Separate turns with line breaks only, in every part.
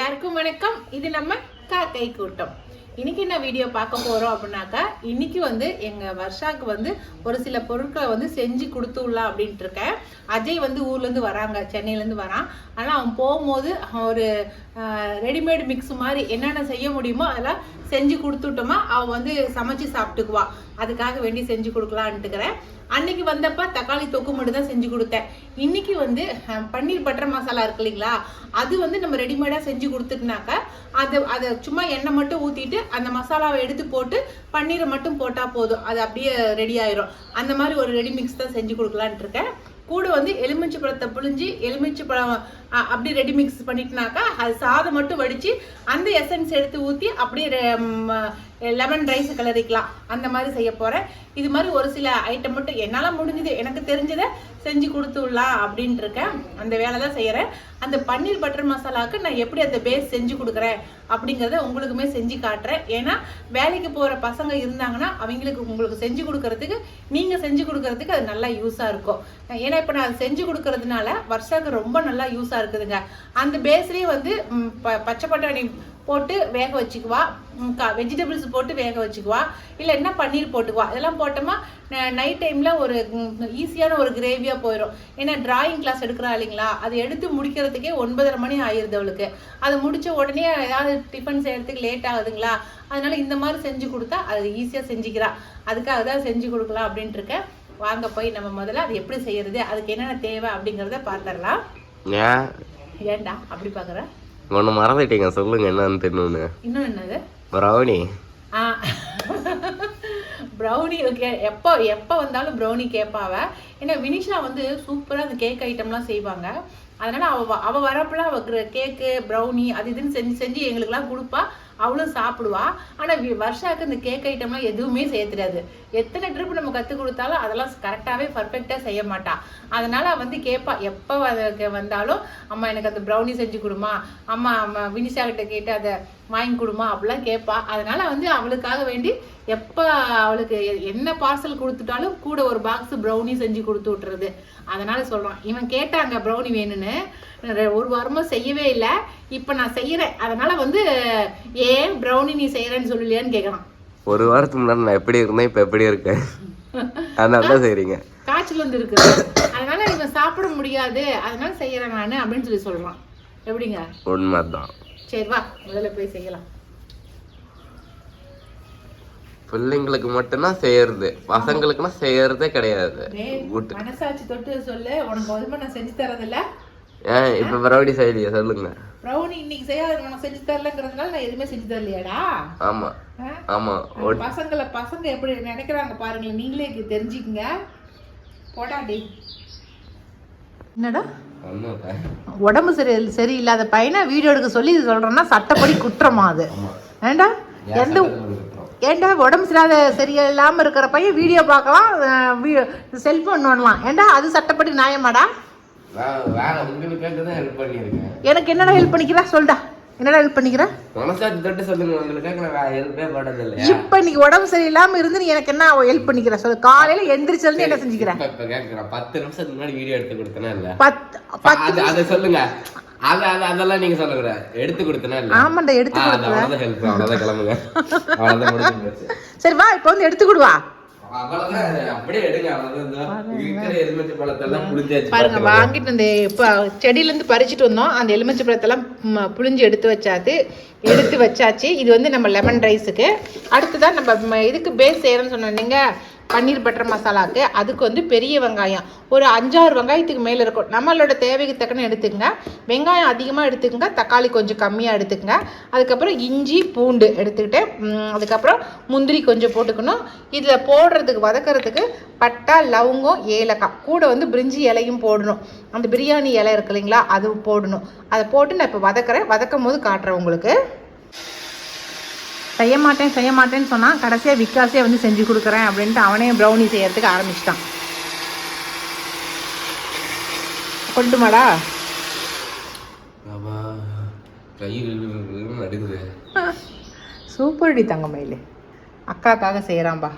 எல்லாருக்கும் வணக்கம். இது நம்ம காக்கை கூட்டம். இன்னைக்கு என்ன வீடியோ பார்க்க போறோம் அப்படின்னாக்கா இன்னைக்கு வந்து எங்க வர்ஷாக்கு வந்து ஒரு சில பொருட்களை வந்து செஞ்சு கொடுத்து விடலாம் அப்படின்ட்டு இருக்கேன். அஜய் வந்து ஊர்ல இருந்து வராங்க சென்னையில இருந்து வரான். ஆனா அவன் போகும்போது ஒரு ரெடிமேட் மிக்ஸ் மாதிரி என்னென்ன செய்ய முடியுமோ அதெல்லாம் செஞ்சு கொடுத்துட்டோமா அவள் வந்து சமைச்சு சாப்பிட்டுக்குவா. அதுக்காக வேண்டி செஞ்சு கொடுக்கலான்ட்டுக்கிறேன். அன்னைக்கு வந்தப்ப தக்காளி தொக்கு மட்டும் தான் செஞ்சு கொடுத்தேன். இன்னைக்கு வந்து பன்னீர் பட்டர் மசாலா இருக்கு இல்லைங்களா அது வந்து நம்ம ரெடிமேடாக செஞ்சு கொடுத்துட்டுனாக்க அது அதை சும்மா எண்ணெய் மட்டும் ஊற்றிட்டு அந்த மசாலாவை எடுத்து போட்டு பன்னீரை மட்டும் போட்டால் போதும். அது அப்படியே ரெடி ஆயிரும். அந்த மாதிரி ஒரு ரெடி மிக்ஸ் தான் செஞ்சு கொடுக்கலான்ட்டு இருக்கேன் கூட வந்து எலுமிச்சை பழத்தை புழிஞ்சு எலுமிச்சை பழம் அப்படி ரெடி மிக்ஸ் பண்ணிட்டுனாக்கா அது சாதம் மட்டும் வடித்து அந்த எசன்ஸ் எடுத்து ஊற்றி அப்படியே லெமன் ரைஸ் கிளறிக்கலாம் அந்த மாதிரி செய்ய போகிறேன் இது மாதிரி ஒரு சில ஐட்டம் மட்டும் என்னால் முடிஞ்சது எனக்கு தெரிஞ்சதை செஞ்சு கொடுத்துடலாம் அப்படின்ட்டு இருக்கேன் அந்த வேலை தான் செய்கிறேன் அந்த பன்னீர் பட்டர் மசாலாவுக்கு நான் எப்படி அந்த பேஸ் செஞ்சு கொடுக்குறேன் அப்படிங்கிறத உங்களுக்குமே செஞ்சு காட்டுறேன். ஏன்னா வேலைக்கு போகிற பசங்க இருந்தாங்கன்னா அவங்களுக்கு உங்களுக்கு செஞ்சு கொடுக்கறதுக்கு நீங்கள் செஞ்சு கொடுக்கறதுக்கு அது நல்லா யூஸாக இருக்கும். ஏன்னா இப்போ நான் அது செஞ்சு கொடுக்கறதுனால வருஷாக்கு ரொம்ப நல்லா யூஸாக இருக்குதுங்க. அந்த பேஸ்லேயே வந்து ப- பச்சை பட்டாணி போட்டு வேக வச்சுக்குவா. வெஜிடபிள்ஸ் போட்டு வேக வச்சுக்குவா. இல்லை என்ன பன்னீர் போட்டுக்குவா. இதெல்லாம் போட்டோமா நைட் டைமில் ஒரு ஈஸியான ஒரு கிரேவியாக போயிடும் ஏன்னா டிராயிங் கிளாஸ் எடுக்கிறா இல்லைங்களா? அது எடுத்து முடிக்கிறதுக்கே ஒன்பதரை மணி ஆயிருது அவளுக்கு. அது முடிச்ச உடனே ஏதாவது டிஃபன் செய்யறதுக்கு லேட் ஆகுதுங்களா? அதனால இந்த மாதிரி செஞ்சு கொடுத்தா அது ஈஸியாக செஞ்சுக்கிறா. அதுக்காக தான் செஞ்சு கொடுக்கலாம் அப்படின்ட்டு இருக்கேன் வாங்க போய் நம்ம முதல்ல அது எப்படி செய்யறது அதுக்கு என்னென்ன தேவை அப்படிங்கிறத பார்த்துடலாம்.
ஏன்?
ஏன்டா? அப்படி பார்க்குற?
ஒன்று மறந்துட்டீங்க சொல்லுங்க என்னன்னு தெரியணும்னு.
இன்னும் என்னது?
ப்ரௌனி
ப்ரௌனி எப்போ எப்போ வந்தாலும் ப்ரௌனி கேட்பாவ ஏன்னா வினிஷா வந்து சூப்பராக அந்த கேக் ஐட்டம்லாம் செய்வாங்க. அதனால அவ வ- அவ வரப்பெல்லாம் அவ கேக்கு ப்ரௌனி அது இதுன்னு செஞ்சு செஞ்சு எங்களுக்குலாம் கொடுப்பா. அவளும் சாப்பிடுவா. ஆனால் வருஷாக்கு இந்த கேக் ஐட்டம்லாம் எதுவுமே செய்ய தெரியாது. எத்தனை ட்ரிப் நம்ம கற்றுக் கொடுத்தாலும் அதெல்லாம் கரெக்டாகவே பர்ஃபெக்டாக செய்ய மாட்டா. அதனால வந்து கேட்பா எப்போ வந்தாலும் அம்மா எனக்கு அந்த ப்ரௌனி செஞ்சு கொடுமா. அம்மா அம்மா வினிஷா கிட்ட கேட்டு அதை வாங்கி கொடுமா. அப்படிலாம் கேட்பா அதனால வந்து அவளுக்காக வேண்டி எப்போ அவளுக்கு என்ன பார்சல் கொடுத்துட்டாலும் கூட ஒரு பாக்ஸ் ப்ரௌனி செஞ்சு கொடுத்து விட்டுறது. அதனால சொல்கிறான் இவன் கேட்டாங்க ப்ரௌனி வேணும்னு. ஒரு வாரமா செய்யவே இல்லை. இப்போ நான் செய்யறேன். அதனால வந்து ஏன் ப்ரௌனி நீ செய்யறேன்னு சொல்லலையான்னு கேட்குறான்
ஒரு வாரத்துக்கு முன்னாடி நான் எப்படி இருந்தேன் இப்போ எப்படி இருக்கேன்? அதனால தான் செய்றீங்க.
காய்ச்சல் வந்து இருக்குது அதனால இவன் சாப்பிட முடியாது. அதனால செய்யறேன் நான் அப்படின்னு சொல்லி சொல்றான். எப்படிங்க?
உண்மை தான்
சரி வா. முதல்ல போய் செய்யலாம்.
பிள்ளைங்களுக்கு மட்டும்தான் செய்யறது. பசங்களுக்குன்னா செய்யறதே கிடையாது.
மனசாட்சி தொட்டு சொல்லு. உனக்கு நான் செஞ்சு தரதில்ல.
ஏன் இப்போ ப்ரௌனி செய்யலையா சொல்லுங்க.
ப்ரௌனி இன்னைக்கு செய்யாத உனக்கு செஞ்சு தரலங்கிறதுனால நான் எதுவுமே செஞ்சு தரலையாடா?
ஆமா? ஆமா.
பசங்களை பசங்க எப்படி நினைக்கிறாங்க பாருங்களேன். நீங்களே தெரிஞ்சுக்கங்க. போடா டேய். என்னடா? உடம்பு சரி சரியில்லாத பையனை வீடியோ எடுக்க சொல்லி இது சொல்றேன்னா சட்டப்படி குற்றமா அது. ஏண்டா எந்த ஏண்டா உடம்பு சரியாத சரியில்லாம இருக்கிற பையன் வீடியோ பார்க்கலாம் செல்போன் நோண்டலாம் ஏண்டா அது சட்டப்படி நியாயமாடா? எனக்கு என்னடா ஹெல்ப் பண்ணிக்கிறா? சொல்டா. என்னடா ஹெல்ப் பண்ணிக்கிற?
மனசாட்சி தொட்டு சொல்லுங்க உங்களுக்காக நான் ஹெல்ப்பே
இப்ப இன்னைக்கு உடம்பு சரியில்லாம இருந்து நீ எனக்கு என்ன ஹெல்ப் பண்ணிக்கிற? சொல்லு. காலையில எந்திரிச்சதுல என்ன செஞ்சுக்கிற?
இப்ப பத்து நிமிஷத்துக்கு முன்னாடி வீடியோ எடுத்து கொடுத்தனா இல்ல?
பத்து
அது சொல்லுங்க. அது அது அதெல்லாம் நீங்க சொல்லுங்க. எடுத்து கொடுத்தனா
ஆமாண்டா எடுத்து
போச்சு.
சரி வா இப்போ வந்து எடுத்து கொடுவா பாருங்க. வாங்கிட்டு இந்த இப்போ செடியிலேருந்து பறிச்சுட்டு வந்தோம். அந்த எலுமிச்சை பழத்தெல்லாம் ம, புழிஞ்சு எடுத்து வச்சாச்சு. எடுத்து வச்சாச்சு. இது வந்து நம்ம லெமன் ரைஸுக்கு அடுத்ததான் நம்ம இதுக்கு பேஸ் செய்கிறேன்னு சொன்னீங்க பன்னீர் பட்டர் மசாலாக்கு அதுக்கு வந்து பெரிய வெங்காயம். ஒரு அஞ்சாறு வெங்காயத்துக்கு மேலே இருக்கும். நம்மளோட தேவைக்கு தக்கன எடுத்துக்கங்க. வெங்காயம் அதிகமாக எடுத்துக்கங்க. தக்காளி கொஞ்சம் கம்மியாக எடுத்துக்கங்க. அதுக்கப்புறம் இஞ்சி பூண்டு எடுத்துக்கிட்டு அதுக்கப்புறம் முந்திரி கொஞ்சம் போட்டுக்கணும். இதில் போடுறதுக்கு வதக்கிறதுக்கு பட்டா லவங்கம் ஏலக்காய். கூட வந்து பிரிஞ்சி இலையும் போடணும். அந்த பிரியாணி இலை இருக்கு இல்லைங்களா அது போடணும். அதை போட்டு நான் இப்போ வதக்குறேன். வதக்கும் போது காட்டுறேன் உங்களுக்கு. செய்ய மாட்டேன் செய்ய மாட்டேன்னு சொன்னான் கடைசியாக விக்காஸே வந்து செஞ்சு கொடுக்குறேன் அப்படின்ட்டு அவனே ப்ரௌனி செய்யறதுக்கு ஆரம்பிச்சிட்டான். கொண்டுமாடா
ஆமா. கையில் நடுங்குது
சூப்பர் டி தங்கமயிலு. அக்காக்காக செய்கிறான்பா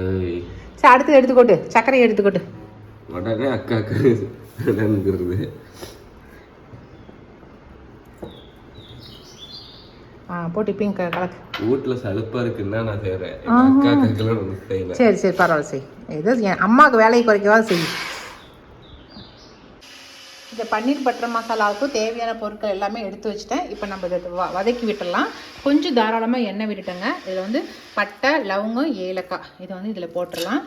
ஏய்.
சரி அடுத்து எடுத்துக்கோட்டு. சர்க்கரையை எடுத்துக்கோட்டு.
உடனே அக்காக்கு நடுங்குறது
ஆ போட்டு இப்பயும் க- கலக்கு.
வீட்டுல சலுப்பா இருக்குன்னா நான் செய்யல.
சரி சரி பரவாயில்ல செய் இது என் அம்மாவுக்கு வேலையை குறைக்கவா செய். இந்த பன்னீர் பட்டர் மசாலாவுக்கும் தேவையான பொருட்கள் எல்லாமே எடுத்து வச்சுட்டேன். இப்போ நம்ம இதை வதக்கி விட்டுடலாம். கொஞ்சம் தாராளமாக எண்ணெய் விட்டுட்டேங்க. இதில் வந்து பட்டை லவங்கம் ஏலக்காய். இதை வந்து இதில் போட்டுடலாம்.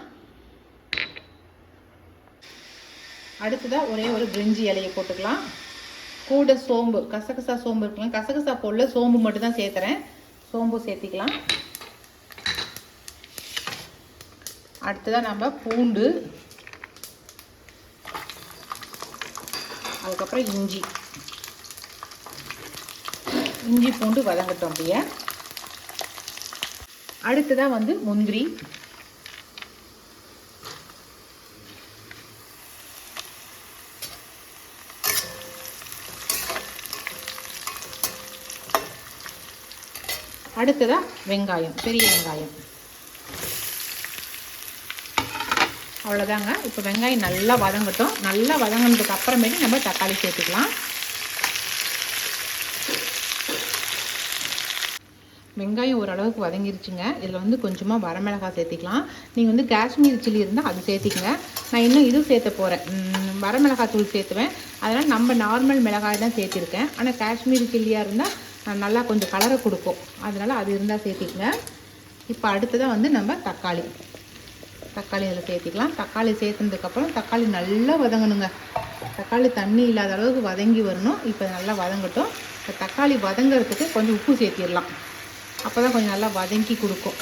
அடுத்ததாக ஒரே ஒரு பிரிஞ்சி இலையை போட்டுக்கலாம். கூட சோம்பு கசகசா சோம்பு இருக்கலாம் கசகசா போடல சோம்பு மட்டும் தான் சேர்த்துறேன் சோம்பு சேர்த்திக்கலாம். அடுத்ததாக நம்ம பூண்டு அதுக்கப்புறம் இஞ்சி. இஞ்சி பூண்டு வதங்கட்டும் அப்படியே. அடுத்ததாக வந்து முந்திரி. அடுத்ததாக வெங்காயம் பெரிய வெங்காயம். அவ்வளோதாங்க. இப்போ வெங்காயம் நல்லா வதங்கட்டும். நல்லா வதங்கினதுக்கு அப்புறமேட்டு நம்ம தக்காளி சேர்த்துக்கலாம். வெங்காயம் ஓரளவுக்கு வதங்கிருச்சுங்க. இதில் வந்து கொஞ்சமாக வரமிளகாய் சேர்த்திக்கலாம். நீங்கள் வந்து காஷ்மீர் சில்லி இருந்தால் அது சேர்த்திக்கங்க. நான் இன்னும் இது சேர்த்த போகிறேன். வரமிளகாய் தூள் சேர்த்துவேன். அதனால் நம்ம நார்மல் மிளகாய் தான் சேர்த்திருக்கேன். ஆனால் காஷ்மீர் சில்லியாக இருந்தால் நல்லா கொஞ்சம் கலரை கொடுக்கும். அதனால் அது இருந்தால் சேர்த்திக்கங்க. இப்போ அடுத்ததாக வந்து நம்ம தக்காளி. தக்காளி அதில் சேர்த்திக்கலாம். தக்காளி சேர்த்துனதுக்கப்புறம் தக்காளி நல்லா வதங்கணுங்க. தக்காளி தண்ணி இல்லாத அளவுக்கு வதங்கி வரணும். இப்போ நல்லா வதங்கட்டும். இப்போ தக்காளி வதங்கிறதுக்கு கொஞ்சம் உப்பு சேர்த்திடலாம். அப்போ தான் கொஞ்சம் நல்லா வதங்கி கொடுக்கும்.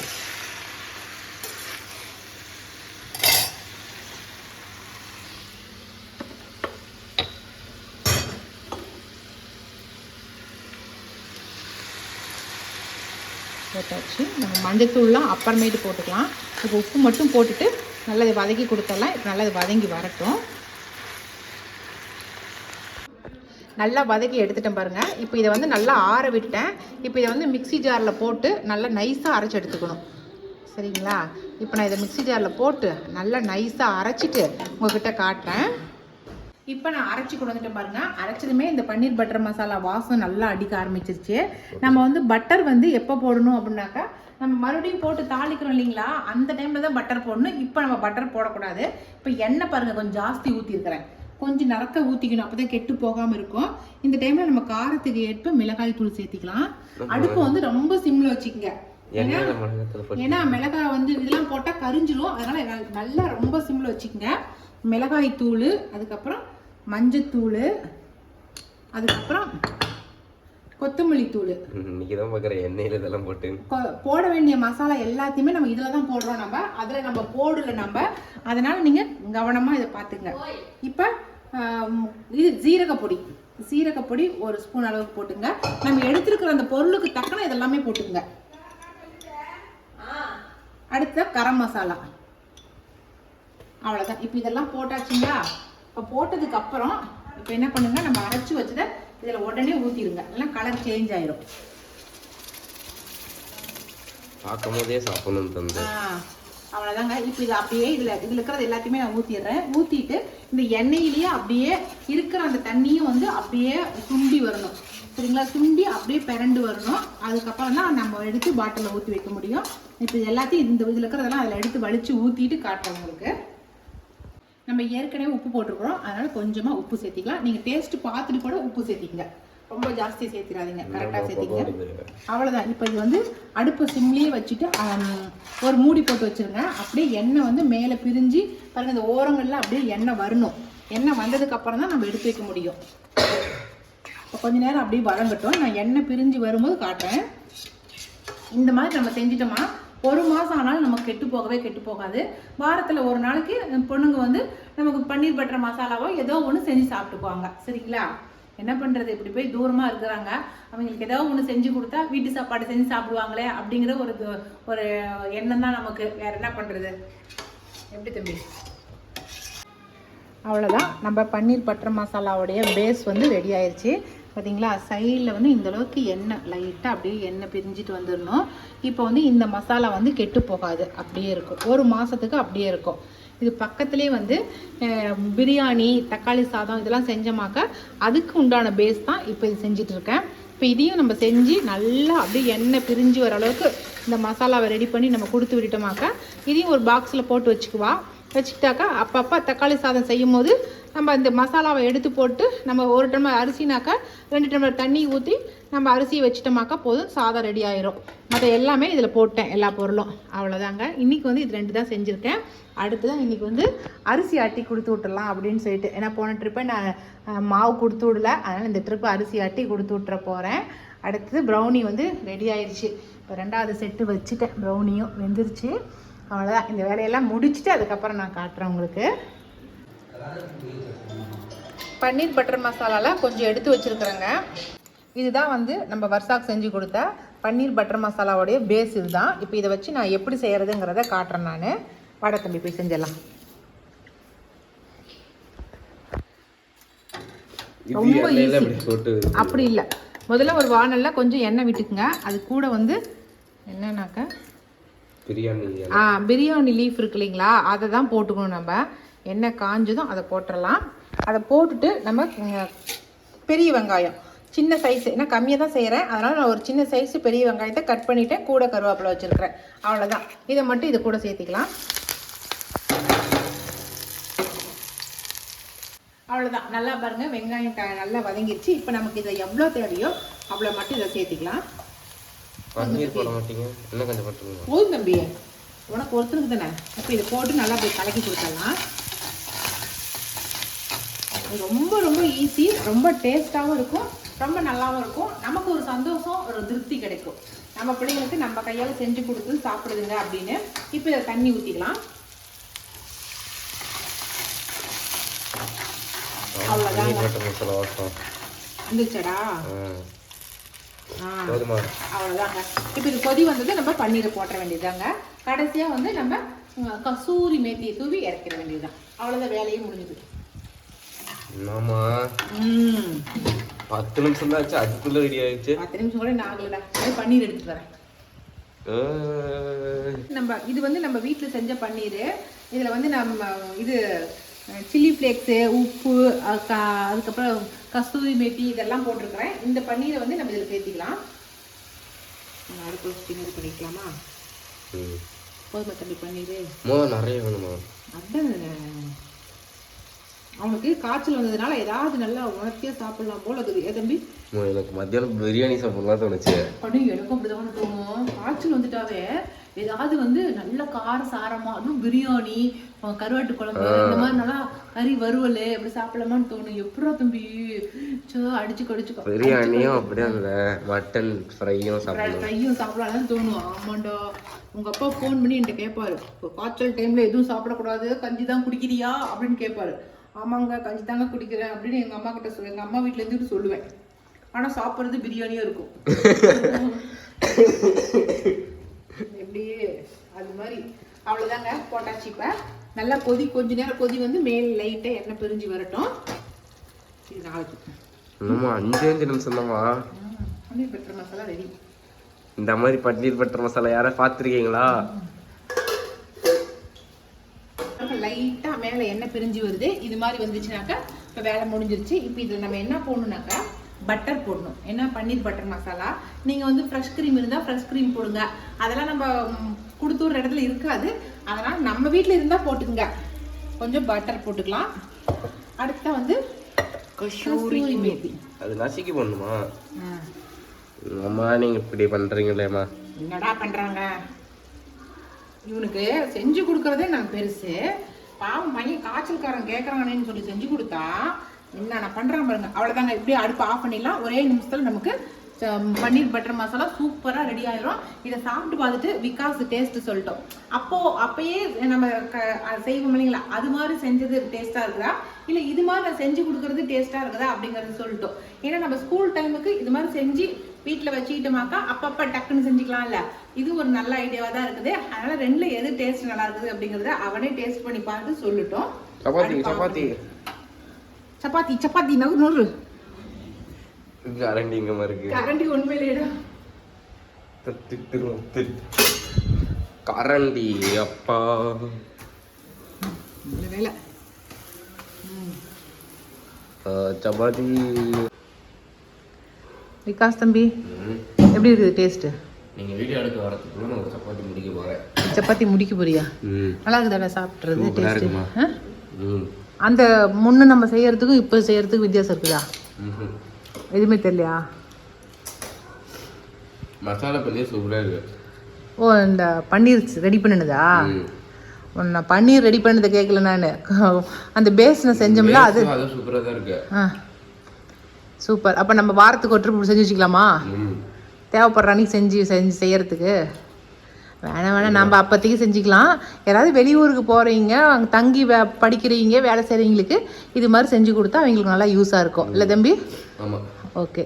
போட்டாச்சு. நம்ம மஞ்சத்தூள்லாம் அப்புறமேட்டு போட்டுக்கலாம். இப்போ உப்பு மட்டும் போட்டுட்டு நல்லா வதக்கி கொடுத்தலாம் இப்போ நல்லா இது வதங்கி வரட்டும். நல்லா வதக்கி எடுத்துட்டேன் பாருங்கள் இப்போ இதை வந்து நல்லா ஆற விட்டேன். இப்போ இதை வந்து மிக்ஸி ஜாரில் போட்டு நல்லா நைஸாக அரைச்சி எடுத்துக்கணும். சரிங்களா? இப்போ நான் இதை மிக்ஸி ஜாரில் போட்டு நல்லா நைஸாக அரைச்சிட்டு உங்ககிட்ட காட்டுறேன். இப்போ நான் அரைச்சி கொண்டு வந்துட்டேன் பாருங்க. அரைச்சதுமே இந்த பன்னீர் பட்டர் மசாலா வாசம் நல்லா அடிக்க ஆரம்பிச்சிருச்சு. நம்ம வந்து பட்டர் வந்து எப்போ போடணும் அப்படின்னாக்கா நம்ம மறுபடியும் போட்டு தாளிக்கிறோம் இல்லைங்களா? அந்த டைமில் தான் பட்டர் போடணும். இப்போ நம்ம பட்டர் போடக்கூடாது. இப்போ எண்ணெய் பாருங்கள் கொஞ்சம் ஜாஸ்தி ஊற்றிருக்கிறேன் கொஞ்சம் நரக்க ஊற்றிக்கணும் அப்போ தான் கெட்டு போகாமல் இருக்கும். இந்த டைமில் நம்ம காரத்துக்கு ஏற்ப மிளகாய் தூள் சேர்த்திக்கலாம். அடுப்பு வந்து ரொம்ப சிம்மில் வச்சுக்கோங்க. ஏன்னா மிளகாய் வந்து இதெல்லாம் போட்டால் கரிஞ்சிரும். அதனால நல்- நல்லா ரொம்ப சிம்மில் வச்சுக்கோங்க. மிளகாய் தூள் அதுக்கப்புறம் மஞ்சத்தூள் அதுக்கப்புறம் கொத்தமல்லி தூள்.
இன்னைக்கு தான் பாக்குறேன் எண்ணெயில இதெல்லாம் போட்டு.
போட வேண்டிய மசாலா எல்லாத்தையுமே நம்ம இதில் தான் போடுறோம் நம்ம. அதில் நம்ம போடல நம்ம. அதனால நீங்கள் கவனமாக இதை பார்த்துங்க இப்போ இது ஜீரகப்பொடி சீரகப்பொடி ஒரு ஸ்பூன் அளவுக்கு போட்டுங்க. நம்ம எடுத்துருக்கிற அந்த பொருளுக்கு தக்கன இதெல்லாமே போட்டுங்க அடுத்த கரம் மசாலா. அவ்வளோதான் இப்போ இதெல்லாம் போட்டாச்சுங்களா? இப்போ போட்டதுக்கு அப்புறம் இப்போ என்ன பண்ணுங்க நம்ம அரைச்சி வச்சதை இதில் உடனே ஊற்றிடுங்க எல்லாம் கலர் சேஞ்ச் ஆயிரும்.
பார்க்கும் போதே சாப்பிடணும்னு தந்து
ஆ, அவ்வளோதாங்க இப்போ இது அப்படியே இதில் இதில் இருக்கிறது எல்லாத்தையுமே நான் ஊற்றிடுறேன் ஊற்றிட்டு இந்த எண்ணெயிலேயே அப்படியே இருக்கிற அந்த தண்ணியும் வந்து அப்படியே சுண்டி வரணும். சரிங்களா? சுண்டி அப்படியே பிறண்டு வரணும். அதுக்கப்புறம் தான் நம்ம எடுத்து பாட்டிலில் ஊற்றி வைக்க முடியும். இப்போ எல்லாத்தையும் இந்த இதில் இருக்கிறதெல்லாம் அதில் எடுத்து வலிச்சு ஊற்றிட்டு காட்டுறேன் உங்களுக்கு. நம்ம ஏற்கனவே உப்பு போட்டிருக்கிறோம். அதனால கொஞ்சமாக உப்பு சேர்த்திக்கலாம். நீங்கள் டேஸ்ட் பார்த்துட்டு கூட உப்பு சேர்த்திக்கங்க. ரொம்ப ஜாஸ்தி சேர்த்திடாதீங்க. கரெக்டாக சேர்த்திக்கங்க. அவ்வளோதான் இப்போ இது வந்து அடுப்பு சிம்லேயே வச்சுட்டு ஒரு மூடி போட்டு வச்சிருங்க. அப்படியே எண்ணெய் வந்து மேலே பிரிஞ்சு பாருங்க இந்த ஓரங்கள்ல அப்படியே எண்ணெய் வரணும். எண்ணெய் வந்ததுக்கு அப்புறம் தான் நம்ம எடுத்து வைக்க முடியும். இப்போ கொஞ்ச நேரம் அப்படியே வதங்கட்டும். நான் எண்ணெய் பிரிஞ்சு வரும்போது காட்டுறேன். இந்த மாதிரி நம்ம செஞ்சிட்டோமா ஒரு மாதம் ஆனாலும் நமக்கு கெட்டு போகவே கெட்டு போகாது. வாரத்தில் ஒரு நாளைக்கு பொண்ணுங்க வந்து நமக்கு பன்னீர் பட்டர் மசாலாவோ ஏதோ ஒன்று செஞ்சு சாப்பிட்டுக்குவாங்க. சரிங்களா? என்ன பண்ணுறது இப்படி போய் தூரமாக இருக்கிறாங்க. அவங்களுக்கு ஏதோ ஒன்று செஞ்சு கொடுத்தா வீட்டு சாப்பாடு செஞ்சு சாப்பிடுவாங்களே அப்படிங்கிற ஒரு ஒரு எண்ணம் தான் நமக்கு. வேற என்ன பண்ணுறது எப்படி தம்பி? அவ்வளோதான் நம்ம பன்னீர் பட்டர் மசாலாவுடைய பேஸ் வந்து ரெடி ஆயிடுச்சு பார்த்தீங்களா சைடில் வந்து இந்த அளவுக்கு எண்ணெய் லைட்டாக அப்படியே எண்ணெய் பிரிஞ்சிட்டு வந்துடணும் இப்போ வந்து இந்த மசாலா வந்து கெட்டு போகாது. அப்படியே இருக்கும். ஒரு மாதத்துக்கு அப்படியே இருக்கும். இது பக்கத்துலேயே வந்து பிரியாணி தக்காளி சாதம் இதெல்லாம் செஞ்சோமாக்க அதுக்கு உண்டான பேஸ் தான் இப்போ இது செஞ்சுட்டு இருக்கேன் இப்போ இதையும் நம்ம செஞ்சு நல்லா அப்படியே எண்ணெய் பிரிஞ்சு வர அளவுக்கு இந்த மசாலாவை ரெடி பண்ணி நம்ம கொடுத்து விட்டுட்டோமாக்க இதையும் ஒரு பாக்ஸில் போட்டு வச்சுக்குவா. வச்சுக்கிட்டாக்கா அப்பப்போ தக்காளி சாதம் செய்யும் போது நம்ம இந்த மசாலாவை எடுத்து போட்டு நம்ம ஒரு டம்ளர் அரிசினாக்கா ரெண்டு டம்ளர் தண்ணி ஊற்றி நம்ம அரிசியை வச்சிட்டோமாக்கா போதும் சாதம் ரெடி ஆயிரும். மற்ற எல்லாமே இதில் போட்டேன் எல்லா பொருளும். அவ்வளோதாங்க இன்றைக்கி வந்து இது ரெண்டு தான் செஞ்சுருக்கேன். அடுத்து தான் இன்றைக்கி வந்து அரிசி ஆட்டி கொடுத்து விட்டுறலாம் அப்படின்னு சொல்லிட்டு. ஏன்னா போன ட்ரிப்பை நான் மாவு கொடுத்து விடல. அதனால் இந்த ட்ரிப்பு அரிசி ஆட்டி கொடுத்து விட்டுற போகிறேன் அடுத்தது ப்ரௌனி வந்து ரெடி ஆயிடுச்சு இப்போ ரெண்டாவது செட்டு வச்சுட்டேன். ப்ரௌனியும் வெந்துருச்சு. அவ்வளோதான் இந்த வேலையெல்லாம் முடிச்சுட்டு அதுக்கப்புறம் நான் காட்டுறேன் உங்களுக்கு. பன்னீர் பட்டர் மசாலாலாம் கொஞ்சம் எடுத்து வச்சுருக்குறேங்க. இதுதான் வந்து நம்ம வர்ஷாக் செஞ்சு கொடுத்த பன்னீர் பட்டர் மசாலாவோடைய பேஸ் இதுதான். இப்போ இதை வச்சு நான் எப்படி செய்கிறதுங்கிறத காட்டுறேன் நான். வாடகை தம்பி போய் செஞ்சிடலாம். ரொம்ப
அப்படி
இல்லை. முதல்ல ஒரு வானல்ல கொஞ்சம் எண்ணெய் விட்டுக்குங்க. அது கூட வந்து என்னன்னாக்க
பிரியாணி
ஆ பிரியாணி லீஃப் இருக்கு இல்லைங்களா? அதை தான் போட்டுக்கணும் நம்ம. என்ன காஞ்சதும் அதை போட்டுடலாம் அதை போட்டுட்டு நம்ம பெரிய வெங்காயம். சின்ன சைஸ் ஏன்னா கம்மியாக தான் செய்கிறேன் அதனால் நான் ஒரு சின்ன சைஸ் பெரிய வெங்காயத்தை கட் பண்ணிவிட்டேன் கூட கருவேப்பிலை வச்சுருக்கிறேன். அவ்வளோதான் இதை மட்டும் இது கூட சேர்த்திக்கலாம். அவ்வளோதான் நல்லா பாருங்கள் வெங்காயம் நல்லா வதங்கிடுச்சு இப்போ நமக்கு இதை எவ்வளோ தேவையோ அவ்வளோ மட்டும் இதை சேர்த்திக்கலாம்.
பன்னீர் போட மாட்டீங்க இன்னும் கொஞ்சம் போட்டுருங்க
போதும் தம்பி. உனக்கு ஒருத்தருக்கு தானே. இப்போ இதை போட்டு நல்லா போய் கலக்கி கொடுத்துடலாம். ரொம்ப ரொம்ப ஈஸி ரொம்ப டேஸ்ட்டாகவும் இருக்கும். ரொம்ப நல்லாவும் இருக்கும். நமக்கு ஒரு சந்தோஷம் ஒரு திருப்தி கிடைக்கும். நம்ம பிள்ளைங்களுக்கு நம்ம கையால் செஞ்சு கொடுத்து சாப்பிடுதுங்க அப்படின்னு இப்போ இதை தண்ணி ஊற்றிக்கலாம்
பன்னீர் பட்டர் மசாலா வாசம்
வந்துச்சடா
ஆ.
ஆ
போதுமா?
அவ்வளோதாங்க இப்போ இது கொதி வந்தது நம்ம பன்னீரை போட்ட வேண்டியதாங்க கடைசியாக வந்து நம்ம கசூரி மேத்தியை தூவி இறக்கிற வேண்டியதுதான். அவ்வளோதான் வேலையும் முடிஞ்சுது.
என்னம்மா?
ம்
பத்து நிமிஷம் தான் ஆச்சு அதுக்குள்ள ரெடி ஆயிடுச்சு.
பத்து நிமிஷம் கூட நான் ஆகலடா. பன்னீர் எடுத்துட்டு வரேன். நம்ம இது வந்து நம்ம வீட்டில் செஞ்ச பன்னீர். இதில் வந்து நம்ம இது சில்லி ஃப்ளேக்ஸு உப்பு கா- அதுக்கப்புறம் கஸ்தூரி மேத்தி இதெல்லாம் போட்டிருக்கிறேன். இந்த பன்னீரை வந்து நம்ம இதில் சேர்த்திக்கலாம். அடுப்பு இது பண்ணிக்கலாமா. போதுமா தம்பி பன்னீர்?
நிறைய வேணுமா?
அதான். அவனுக்கு காய்ச்சல் வந்ததுனால ஏதாவது நல்லா உணர்த்தியா சாப்பிடலாம் போல ஏ தம்பி?
எனக்கு மத்தியானம் பிரியாணி சாப்பிடலாம் தோணுச்சு.
அப்படி எனக்கும் அப்படிதான் தோணும் காய்ச்சல் வந்துட்டாவே ஏதாவது வந்து நல்ல கார சாரமா அதுவும் பிரியாணி கருவாட்டு குழம்பு இந்த மாதிரி நல்லா கறி வறுவல் அப்படி சாப்பிடலாமான்னு தோணும். எப்படா தம்பி? சோ அடிச்சு கடிச்சு
பிரியாணியும் அப்படியே அந்த மட்டன் ஃப்ரையும் சாப்பிடணும்.
கையும் சாப்பிடலாம்னு தோணும். ஆமாண்டா. உங்க அப்பா ஃபோன் பண்ணி என்கிட்ட கேட்பாரு காய்ச்சல் டைம்ல எதுவும் சாப்பிடக்கூடாது. கஞ்சி தான் குடிக்கிறியா? அப்படின்னு கேட்பாரு ஆமாங்க கஞ்சி தாங்க குடிக்கிறேன் அப்படின்னு எங்க அம்மா கிட்ட சொல்லுவேன். எங்க அம்மா வீட்ல இருந்து சொல்லுவேன். ஆனா சாப்பிட்றது பிரியாணியா இருக்கும். எப்படி? அது மாதிரி. அவ்வளவுதாங்க போட்டாச்சு இப்ப. நல்லா கொதி கொஞ்ச நேரம் கொதி வந்து மேல் லைட்டா எண்ணெய் பிரிஞ்சு வரட்டும். இது நாளைக்கு.
என்னம்மா அஞ்சு அஞ்சு நிமிஷம் தான்மா
பட்டர் மசாலா ரெடி
இந்த மாதிரி பன்னீர் பட்டர் மசாலா யாராவது பார்த்துருக்கீங்களா?
லைட்டா மேல எண்ணெய் பிரிஞ்சு வருது. இது மாதிரி வந்துச்சுனாக்கா இப்போ வேலை முடிஞ்சிருச்சு. இப்போ இதில் நம்ம என்ன போடணும்னாக்கா பட்டர் போடணும். என்ன? Paneer butter masala. நீங்கள் வந்து ஃப்ரெஷ் க்ரீம் இருந்தால் ஃப்ரெஷ் க்ரீம் போடுங்க. அதெல்லாம் நம்ம ம், கொடுத்து விடுற இடத்துல இருக்காது. அதனால் நம்ம வீட்டில் இருந்தால் போட்டுக்குங்க. கொஞ்சம் பட்டர் போட்டுக்கலாம். அடுத்தா வந்து கஸ்தூரி மேத்தி.
அது நசுக்கி போடணுமா?
ஆ.
அம்மா நீங்க இப்படி பண்றீங்களேம்மா.
என்னடா பண்றாங்க? இவனுக்கு செஞ்சு கொடுக்கறதே நான் பெருசு. பாவம் பையன் காய்ச்சல்காரன் கேட்குறானேன்னு சொல்லி செஞ்சு கொடுத்தா என்ன நான் பண்றேன் பாருங்க. அவ்வளோதாங்க இப்படியே அடுப்பு ஆஃப் பண்ணிடலாம். ஒரே நிமிஷத்தில் நமக்கு ச- பன்னீர் பட்டர் மசாலா சூப்பராக ரெடி ஆயிரும். இதை சாப்பிட்டு பார்த்துட்டு விகாஸ் டேஸ்ட் சொல்லிட்டோம். அப்போ அப்பயே நம்ம க- செய்வோம் இல்லைங்களா? அது மாதிரி செஞ்சது டேஸ்டா இருக்குதா? இல்ல இது மாதிரி நான் செஞ்சு கொடுக்கறது டேஸ்டா இருக்குதா? அப்படிங்கறது சொல்லிட்டோம். ஏன்னா நம்ம ஸ்கூல் டைமுக்கு இது மாதிரி செஞ்சு வீட்டில் வச்சுக்கிட்டோமாக்கா அப்பப்ப டக்குன்னு செஞ்சுக்கலாம்ல. இது ஒரு நல்ல ஐடியாவா தான் இருக்குது. அதனால ரெண்டுல எது டேஸ்ட் நல்லா இருக்குது அப்படிங்கறத அவனே டேஸ்ட் பண்ணி பார்த்து சொல்லிட்டோம்.
சப்பாத்தி சப்பாத்தி.
சப்பாத்தி சப்பாத்தி நூறு
கரண்டி இங்கம்மா இருக்கு.
கரண்டி உண்மையிலேடா.
கரண்டி அப்பா. சப்பாத்தி.
விகாஸ் தம்பி. எப்படி இருக்குது டேஸ்ட்டு
நீங்க வீடியோ எடுக்க வரதுக்குள்ள நான் ஒரு சப்பாத்தி முடிக்க போறேன்.
சப்பாத்தி முடிக்க போறியா? நல்லா இருக்குதாடா சாப்பிட்றது டேஸ்ட்டு?
ம்.
அந்த முன்ன நம்ம செய்யறதுக்கும் இப்போ செய்யறதுக்கும் வித்தியாசம் இருக்குதா. எதுவுமே தெரியலையா?
மசாலா பன்னீர் சூப்பரா இருக்கு.
ஓ இந்த பன்னீர் ரெடி பண்ணினதா. நான் பன்னீர் ரெடி பண்ணதை கேட்கல நான். அந்த பேஸ் நான் செஞ்சோம்ல அது
Taste அது சூப்பரா தான் இருக்கு.
சூப்பர். அப்போ நம்ம வாரத்துக்கு ஒரு ட்ரிப் செஞ்சு வச்சுக்கலாமா? தேவைப்படுற அன்னைக்கு செஞ்சு செஞ்சு செய்யறதுக்கு. வேணாம் வேணாம் நம்ம அப்போதைக்கு செஞ்சுக்கலாம். யாராவது வெளியூருக்கு போகிறீங்க அங்கே தங்கி வே படிக்கிறீங்க வேலை செய்கிறவங்களுக்கு இது மாதிரி செஞ்சு கொடுத்தா அவங்களுக்கு நல்லா யூஸாக இருக்கும். இல்லை தம்பி?
ஆமா.
ஓகே.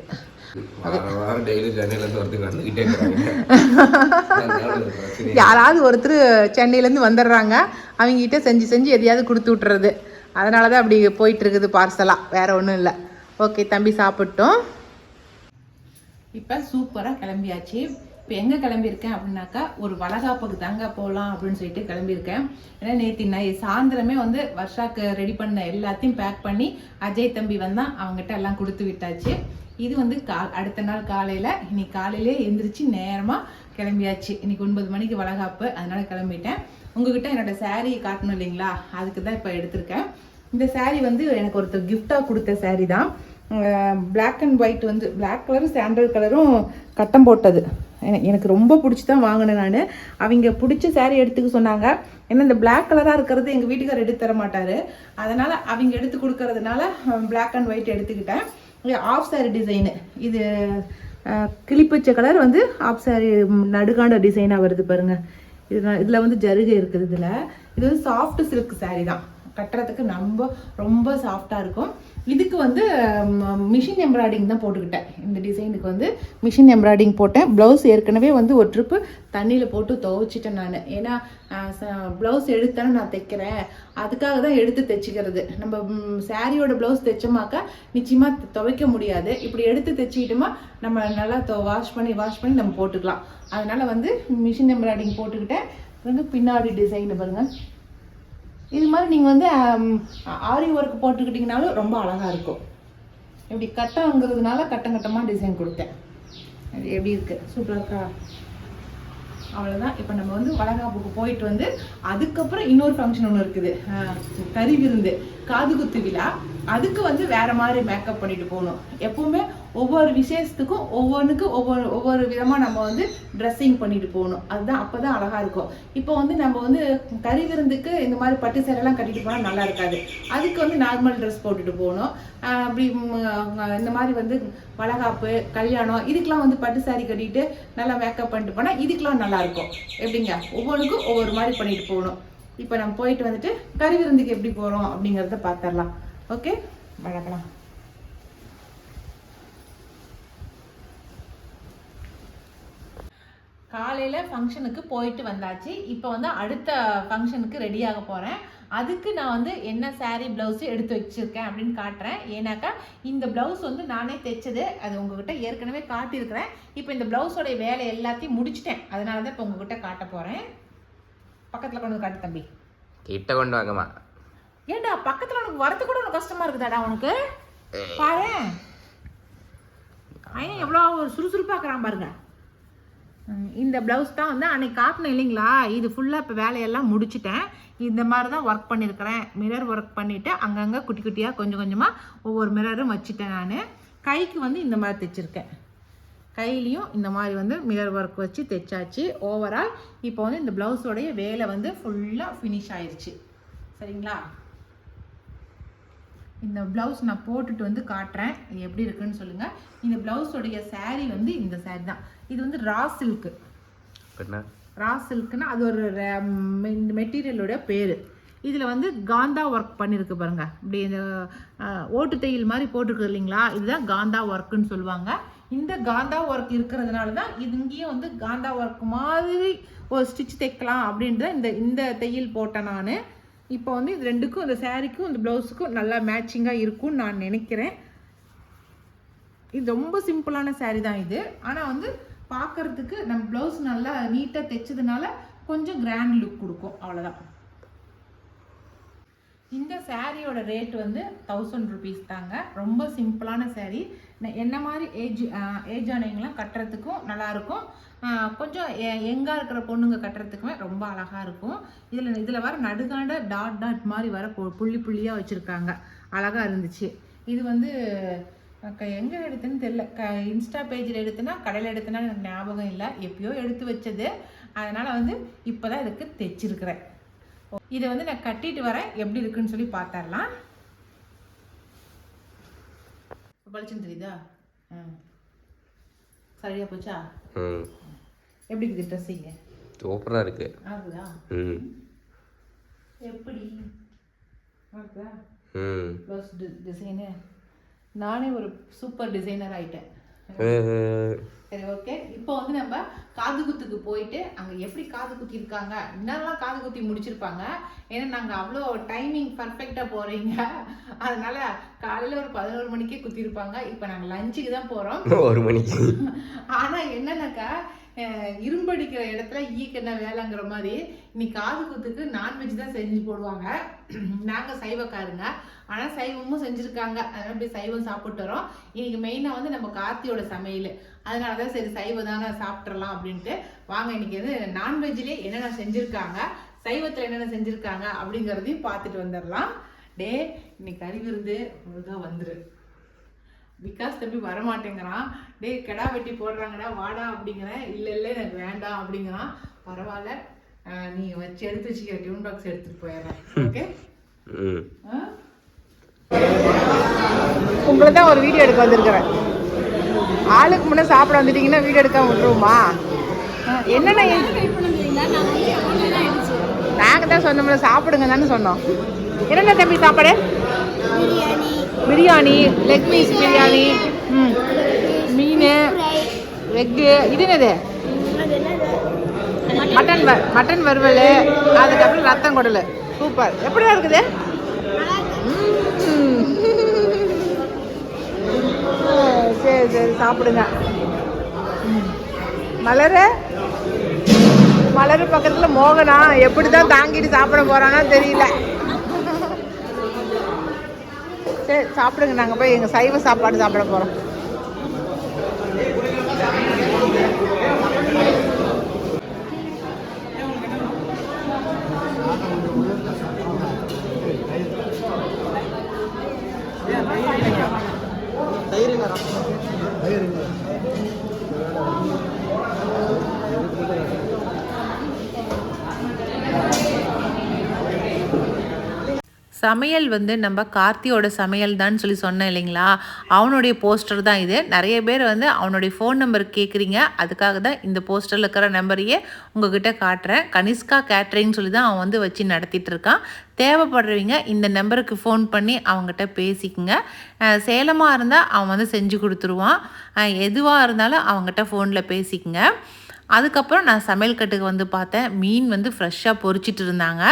யாராவது ஒருத்தர் சென்னையிலேருந்து வந்துடுறாங்க அவங்ககிட்ட செஞ்சு செஞ்சு எதையாவது கொடுத்து விட்டுறது. அதனால தான் அப்படி போயிட்டு இருக்குது பார்சலாக வேற ஒன்றும் இல்லை. ஓகே தம்பி சாப்பிட்டோம். இப்போ சூப்பராக கிளம்பியாச்சு. இப்போ எங்கே கிளம்பியிருக்கேன் அப்படின்னாக்கா ஒரு வளகாப்புக்கு தாங்க போகலாம் அப்படின்னு சொல்லிட்டு கிளம்பியிருக்கேன். ஏன்னா நேற்று நை சாயந்தரமே வந்து வர்ஷாக்கு ரெடி பண்ண எல்லாத்தையும் பேக் பண்ணி அஜய் தம்பி வந்தான் அவங்ககிட்ட எல்லாம் கொடுத்து விட்டாச்சு. இது வந்து கா அடுத்த நாள் காலையில் இன்னைக்கு காலையிலே எந்திரிச்சு நேரமாக கிளம்பியாச்சு. இன்னைக்கு ஒன்பது மணிக்கு வளகாப்பு அதனால் கிளம்பிட்டேன். உங்ககிட்ட என்னோட saree காட்டணும் இல்லைங்களா? அதுக்கு தான் இப்போ எடுத்திருக்கேன். இந்த saree வந்து எனக்கு ஒருத்தர் கிஃப்டாக கொடுத்த saree தான். பிளாக் அண்ட் ஒயிட் வந்து பிளாக் கலரும் சாண்டல் கலரும் கட்டம் போட்டது. எனக்கு ரொம்ப பிடிச்சி தான் வாங்கினேன் நான். அவங்க பிடிச்ச சேரீ எடுத்துக்க சொன்னாங்க. ஏன்னா இந்த பிளாக் கலராக இருக்கிறது எங்கள் வீட்டுக்காரர் எடுத்து தர மாட்டார். அதனால் அவங்க எடுத்து கொடுக்கறதுனால பிளாக் அண்ட் ஒயிட் எடுத்துக்கிட்டேன். ஆஃப் சாரி டிசைனு இது கிளிப்பிச்ச கலர் வந்து ஆஃப் சாரி நடுகாண்ட டிசைனாக வருது பாருங்கள் இது இதில் வந்து ஜருகை இருக்குது இதில். இது வந்து சாஃப்ட் சில்க் சாரீ தான். கட்டுறதுக்கு ரொம்ப ரொம்ப சாஃப்டாக இருக்கும். இதுக்கு வந்து மிஷின் எம்ப்ராய்டிங் தான் போட்டுக்கிட்டேன். இந்த டிசைனுக்கு வந்து மிஷின் எம்ப்ராய்டிங் போட்டேன். ப்ளவுஸ் ஏற்கனவே வந்து ஒரு ட்ரிப்பு தண்ணியில் போட்டு துவைச்சிட்டேன் நான். ஏன்னா ப்ளவுஸ் எடுத்தானே நான் தைக்கிறேன். அதுக்காக தான் எடுத்து தைச்சிக்கிறது. நம்ம சாரியோட ப்ளவுஸ் தைச்சோமாக்கா நிச்சயமாக துவைக்க முடியாது. இப்படி எடுத்து தைச்சிக்கிட்டோமா நம்ம நல்லா வாஷ் பண்ணி வாஷ் பண்ணி நம்ம போட்டுக்கலாம். அதனால் வந்து மிஷின் எம்ப்ராய்டிங் போட்டுக்கிட்டேன். வந்து பின்னாடி டிசைன் பாருங்கள் இது மாதிரி நீங்கள் வந்து ஆரி ஒர்க் போட்டுக்கிட்டிங்கனாலும் ரொம்ப அழகாக இருக்கும். இப்படி கட்டங்கிறதுனால கட்டம் கட்டமாக டிசைன் கொடுத்தேன். அது எப்படி இருக்குது சூப்பராக இருக்கா? அவ்வளோதான் இப்போ நம்ம வந்து வளகாப்புக்கு போயிட்டு வந்து அதுக்கப்புறம் இன்னொரு ஃபங்க்ஷன் ஒன்று இருக்குது. கறி விருந்து காது குத்து விழா. அதுக்கு வந்து வேற மாதிரி மேக்கப் பண்ணிட்டு போகணும். எப்பவுமே ஒவ்வொரு விசேஷத்துக்கும் ஒவ்வொன்றுக்கும் ஒவ்வொரு ஒவ்வொரு விதமாக நம்ம வந்து ட்ரெஸ்ஸிங் பண்ணிட்டு போகணும். அதுதான் அப்போ தான் அழகாக இருக்கும். இப்போ வந்து நம்ம வந்து கறி விருந்துக்கு இந்த மாதிரி பட்டு சேரெல்லாம் கட்டிட்டு போனால் நல்லா இருக்காது. அதுக்கு வந்து நார்மல் ட்ரெஸ் போட்டுட்டு போகணும். அப்படி இந்த மாதிரி வந்து வளகாப்பு கல்யாணம் இதுக்கெலாம் வந்து பட்டு சாரி கட்டிட்டு நல்லா மேக்கப் பண்ணிட்டு போனால் இதுக்கெலாம் நல்லாயிருக்கும் எப்படிங்க? ஒவ்வொன்றுக்கும் ஒவ்வொரு மாதிரி பண்ணிட்டு போகணும். இப்போ நம்ம போயிட்டு வந்துட்டு கறி விருந்துக்கு எப்படி போகிறோம் அப்படிங்கிறத பார்த்துடலாம். ஓகே? வழக்கலாம் காலையில் ஃபங்க்ஷனுக்கு போயிட்டு வந்தாச்சு. இப்போ வந்து அடுத்த ஃபங்க்ஷனுக்கு ரெடியாக போகிறேன் அதுக்கு நான் வந்து என்ன சாரீ ப்ளவுஸு எடுத்து வச்சுருக்கேன் அப்படின்னு காட்டுறேன். ஏன்னாக்கா இந்த ப்ளவுஸ் வந்து நானே தைச்சது. அது உங்ககிட்ட ஏற்கனவே காட்டியிருக்கிறேன். இப்போ இந்த ப்ளவுஸோடைய வேலை எல்லாத்தையும் முடிச்சிட்டேன். அதனால தான் இப்போ உங்ககிட்ட காட்ட போகிறேன் பக்கத்தில் கொண்டு வந்து காட்டு தம்பி.
கிட்ட கொண்டு வாங்கம்மா.
ஏன்டா பக்கத்தில் உனக்கு வரது கூட உனக்கு கஷ்டமாக இருக்குதாடா உனக்கு? பாரு. ஐயன் எவ்வளோ ஒரு சுறுசுறுப்பாக்குறான் பாருங்க. இந்த ப்ளவுஸ் தான் வந்து அன்னைக்கு காட்டினேன் இல்லைங்களா? இது ஃபுல்லாக இப்போ வேலையெல்லாம் முடிச்சிட்டேன். இந்த மாதிரி தான் ஒர்க் பண்ணியிருக்கிறேன். மிரர் ஒர்க் பண்ணிவிட்டு அங்கங்கே குட்டி குட்டியாக கொஞ்சம் கொஞ்சமாக ஒவ்வொரு மிரரும் வச்சுட்டேன் நான். கைக்கு வந்து இந்த மாதிரி தைச்சிருக்கேன். கையிலையும் இந்த மாதிரி வந்து மிரர் ஒர்க் வச்சு தைச்சாச்சு. ஓவரால் இப்போ வந்து இந்த ப்ளவுஸோடைய வேலை வந்து ஃபுல்லாக ஃபினிஷ் ஆயிடுச்சு சரிங்களா? இந்த ப்ளவுஸ் நான் போட்டுட்டு வந்து காட்டுறேன். இது எப்படி இருக்குன்னு சொல்லுங்கள் இந்த ப்ளவுஸோடைய saree வந்து இந்த saree தான். இது வந்து ரா சில்க்கு ரா சில்க்னா அது ஒரு இந்த மெட்டீரியலோட பேர். இதில் வந்து காந்தா ஒர்க் பண்ணியிருக்கு பாருங்க. இப்படி இந்த ஓட்டு தையல் மாதிரி போட்டிருக்கு இல்லைங்களா? இதுதான் காந்தா ஒர்க்குன்னு சொல்லுவாங்க. இந்த காந்தா ஒர்க் இருக்கிறதுனால தான் இது இங்கேயும் வந்து காந்தா ஒர்க் மாதிரி ஒரு ஸ்டிச் தைக்கலாம் அப்படின்ட்டு இந்த இந்த தையல் போட்டேன் நான். இப்போ வந்து இது ரெண்டுக்கும் இந்த சாரீக்கும் இந்த ப்ளவுஸுக்கும் நல்லா மேட்சிங்காக இருக்கும்னு நான் நினைக்கிறேன். இது ரொம்ப சிம்பிளான சாரீ தான் இது. ஆனால் வந்து பார்க்கறதுக்கு நம்ம ப்ளவுஸ் நல்லா நீட்டாக தைச்சதுனால கொஞ்சம் கிராண்ட் லுக் கொடுக்கும். அவ்வளோதான் இந்த சாரியோட ரேட் வந்து தௌசண்ட் ருபீஸ் தாங்க. ரொம்ப சிம்பிளான சாரீ என்ன மாதிரி ஏஜ் ஏஜ் ஆனவங்களாம் கட்டுறதுக்கும் நல்லாயிருக்கும் கொஞ்சம் எங்காக இருக்கிற பொண்ணுங்க கட்டுறதுக்குமே ரொம்ப அழகாக இருக்கும். இதில் இதில் வர நடுகாண்ட டாட் டாட் மாதிரி வர புள்ளி புள்ளியாக வச்சுருக்காங்க. அழகாக இருந்துச்சு. இது வந்து எங்கே எடுத்தேன்னு தெரில. க இன்ஸ்டா பேஜில் எடுத்தேன்னா கடையில் எடுத்தேன்னா எனக்கு ஞாபகம் இல்லை. எப்பயோ எடுத்து வச்சது. அதனால் வந்து இப்போ தான் இதுக்கு தைச்சிருக்கிறேன். இதை வந்து நான் கட்டிட்டு வரேன். எப்படி இருக்குன்னு சொல்லி பார்த்துடலாம் பளிச்சுன்னு தெரியுதா? ம் சரியா போச்சா?
ம்.
எப்படி இருக்குது ட்ரெஸ்ஸிங்க
சூப்பராக இருக்கு.
ஆகுதா
ம்.
எப்படி? ஆகுதா
ம்.
ப்ளவுஸ் டிசைனு நானே ஒரு சூப்பர் டிசைனர் ஆயிட்டேன். சரி ஓகே இப்போ வந்து நம்ம காது குத்துக்கு போயிட்டு அங்கே எப்படி காது குத்தி இருக்காங்க என்னெல்லாம் காது குத்தி முடிச்சிருப்பாங்க? ஏன்னா நாங்கள் அவ்வளோ டைமிங் பர்ஃபெக்டாக போகிறீங்க அதனால காலையில் ஒரு பதினோரு மணிக்கே குத்திருப்பாங்க. இப்போ நாங்கள் லஞ்சுக்கு தான் போகிறோம்
ஒரு மணிக்கு.
ஆனால் என்னன்னாக்கா இரும்படிக்கிற இடத்துல ஈக்கென்ன வேலைங்கிற மாதிரி இன்னைக்கு காது குத்துக்கு நான்வெஜ் தான் செஞ்சு போடுவாங்க. நாங்கள் சைவக்காருங்க. ஆனால் சைவமும் செஞ்சுருக்காங்க. அதனால் அப்படியே சைவம் சாப்பிட்டு வரோம். இன்னைக்கு மெயினாக வந்து நம்ம கார்த்தியோட சமையல். அதனால தான் சரி சைவம் தானே சாப்பிட்றலாம் அப்படின்ட்டு. வாங்க இன்னைக்கு வந்து நான்வெஜ்லேயே என்னென்ன செஞ்சுருக்காங்க சைவத்தில் என்னென்ன செஞ்சுருக்காங்க அப்படிங்கிறதையும் பார்த்துட்டு வந்துடலாம். டே இன்னைக்கு கறி விருந்து ஒழுங்கா வந்துரு. விகாஸ் தம்பி வரமாட்டேங்கிறான். டேய் கெடா வெட்டி போடுறாங்கடா வாடா அப்படிங்கிறேன் இல்லை இல்லை எனக்கு வேண்டாம் அப்படிங்கிறான். பரவாயில்ல நீ வச்சு எடுத்து வச்சுக்கிற டியூன் பாக்ஸ் எடுத்துட்டு போயிடுறேன். ஓகே
ம்.
உங்களை தான் ஒரு வீடியோ எடுக்க வந்திருக்கிறேன். ஆளுக்கு முன்னே சாப்பிட வந்துட்டீங்கன்னா வீடியோ எடுக்காம விட்டுருவோமா? அஹ் என்னென்ன நாங்கள் தான் சொன்னோம்ல சாப்பிடுங்க தானே சொன்னோம். என்னென்ன தம்பி சாப்பாடு? பிரியாணி பிரியாணி லெக் பீஸ் பிரியாணி ம் மீன் எக்கு இது என்னது? மட்டன் வ மட்டன் வறுவல் அதுக்கப்புறம் ரத்தம் குடல். சூப்பர். எப்படியா இருக்குது? சரி சரி சாப்பிடுங்க. மலர்? மலரு மலரு பக்கத்தில் மோகனா எப்படி தான் தாங்கிட்டு சாப்பிட போகிறானோ தெரியல. சரி சாப்பிடுங்க. நாங்கள் போய் எங்கள் சைவ சாப்பாடு சாப்பிட போகிறோம் சமையல் வந்து நம்ம கார்த்தியோட சமையல் தான் சொல்லி சொன்னேன் இல்லைங்களா? அவனுடைய போஸ்டர் தான் இது. நிறைய பேர் வந்து அவனுடைய ஃபோன் நம்பர் கேட்குறீங்க அதுக்காக தான் இந்த போஸ்டரில் இருக்கிற நம்பரையே உங்ககிட்ட காட்டுறேன். கனிஷ்கா கேட்ரிங் சொல்லி தான் அவன் வந்து வச்சு நடத்திட்டு இருக்கான். தேவைப்படுறவங்க இந்த நம்பருக்கு ஃபோன் பண்ணி அவங்ககிட்ட பேசிக்கங்க. சேலமாக இருந்தால் அவன் வந்து செஞ்சு கொடுத்துருவான். எதுவாக இருந்தாலும் அவங்ககிட்ட ஃபோனில் பேசிக்கங்க. அதுக்கப்புறம் நான் சமையல் கட்டுக்கு வந்து பார்த்தேன். மீன் வந்து ஃப்ரெஷ்ஷாக பொறிச்சிட்டு இருந்தாங்க.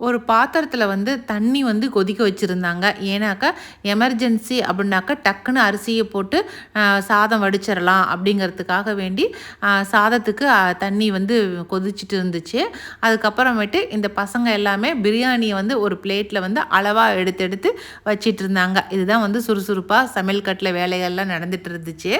ஒரு பாத்திரத்தில் வந்து தண்ணி வந்து கொதிக்க வச்சுருந்தாங்க. ஏன்னாக்கா எமர்ஜென்சி அப்படின்னாக்கா டக்குன்னு அரிசியை போட்டு சாதம் வடிச்சிடலாம் அப்படிங்கிறதுக்காக வேண்டி சாதத்துக்கு தண்ணி வந்து கொதிச்சிட்டு இருந்துச்சு. அதுக்கப்புறமேட்டு இந்த பசங்க எல்லாமே பிரியாணியை வந்து ஒரு பிளேட்டில் வந்து அளவாக எடுத்து எடுத்து வச்சிட்டு இருந்தாங்க. இதுதான் வந்து சுறுசுறுப்பாக சமையல் கட்டில் வேலைகள்லாம் நடந்துகிட்டு இருந்துச்சு.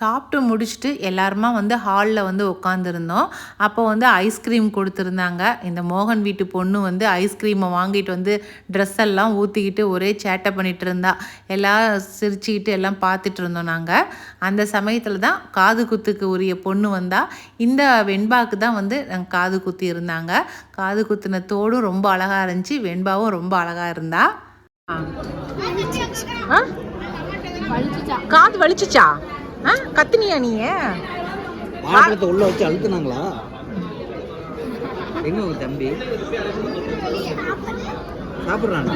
சாப்பிட்டு முடிச்சுட்டு எல்லாருமா வந்து ஹாலில் வந்து உட்காந்துருந்தோம் அப்போ வந்து ஐஸ்கிரீம் கொடுத்துருந்தாங்க. இந்த மோகன் வீட்டு பொண்ணு வந்து ஐஸ்கிரீமை வாங்கிட்டு வந்து ட்ரெஸ் எல்லாம் ஊற்றிக்கிட்டு ஒரே சேட்டை பண்ணிட்டு இருந்தா. எல்லாம் சிரிச்சுக்கிட்டு எல்லாம் பார்த்துட்டு இருந்தோம் நாங்கள் அந்த சமயத்தில் தான் காது குத்துக்கு உரிய பொண்ணு வந்தா. இந்த வெண்பாக்கு தான் வந்து நாங்க காது குத்தி இருந்தாங்க. காது குத்தின தோடும் ரொம்ப அழகாக இருந்துச்சு. வெண்பாவும் ரொம்ப அழகாக இருந்தா. காது வலிச்சுச்சா? ஆ கத்துனியா நீ
வாழைப்பழத்தை உள்ள வச்சு அழுத்துனாங்களா? எங்க உங்க தம்பி? சாப்பிட்றானா?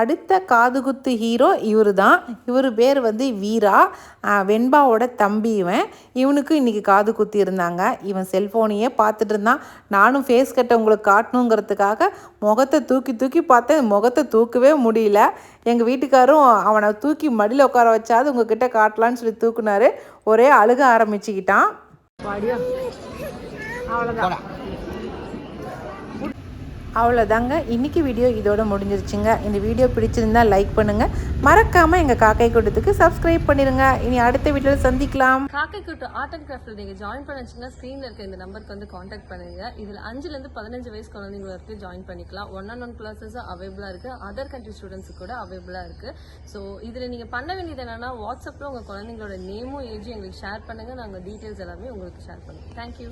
அடுத்த காதுகுத்து ஹீரோ இவர் தான் இவர் பேர் வந்து வீரா. வெண்பாவோட தம்பி இவன். இவனுக்கு இன்றைக்கி காது குத்தி இருந்தாங்க. இவன் செல்ஃபோனையே பார்த்துட்டு இருந்தான். நானும் ஃபேஸ் கட்டை உங்களுக்கு காட்டணுங்கிறதுக்காக முகத்தை தூக்கி தூக்கி பார்த்தேன். முகத்தை தூக்கவே முடியல. எங்கள் வீட்டுக்காரும் அவனை தூக்கி மடியில் உட்கார வச்சாது உங்ககிட்ட காட்டலான்னு சொல்லி தூக்குனாரு. ஒரே அழுக ஆரம்பிச்சுக்கிட்டான். அவ்வளோதான் அவ்வளோதாங்க இன்றைக்கி வீடியோ இதோட முடிஞ்சிருச்சுங்க. இந்த வீடியோ பிடிச்சிருந்தா லைக் பண்ணுங்கள் மறக்காமல் எங்கள் காக்கை கூட்டத்துக்கு சப்ஸ்கிரைப் பண்ணிடுங்க இனி அடுத்த வீடியோவில் சந்திக்கலாம்.
காக்கை கூட்டம் ஆர்ட் அண்ட் கிராஃப்ட்டில் நீங்கள் ஜாயின் பண்ணிச்சுன்னா ஸ்க்ரீனில் இருக்க இந்த நம்பருக்கு வந்து காண்டாக்ட் பண்ணுங்கள் இதில் அஞ்சுலேருந்து பதினஞ்சு வயசு குழந்தைங்க வரைக்கும் ஜாயின் பண்ணிக்கலாம் ஒன் ஆன் ஒன் கிளாஸஸும் அவைபிளாக இருக்குது அதர் கண்ட்ரி ஸ்டூடெண்ட்ஸ் கூட அவைபிளாக இருக்குது ஸோ இதில் நீங்கள் பண்ண வேண்டியது என்னென்னா வாட்ஸ்அப்பில் உங்கள் குழந்தைங்களோட நேமும் ஏஜும் எங்களுக்கு ஷேர் பண்ணுங்கள் நாங்கள் டீட்டெயில்ஸ் எல்லாமே உங்களுக்கு ஷேர் பண்ணுவோம் தேங்க்யூ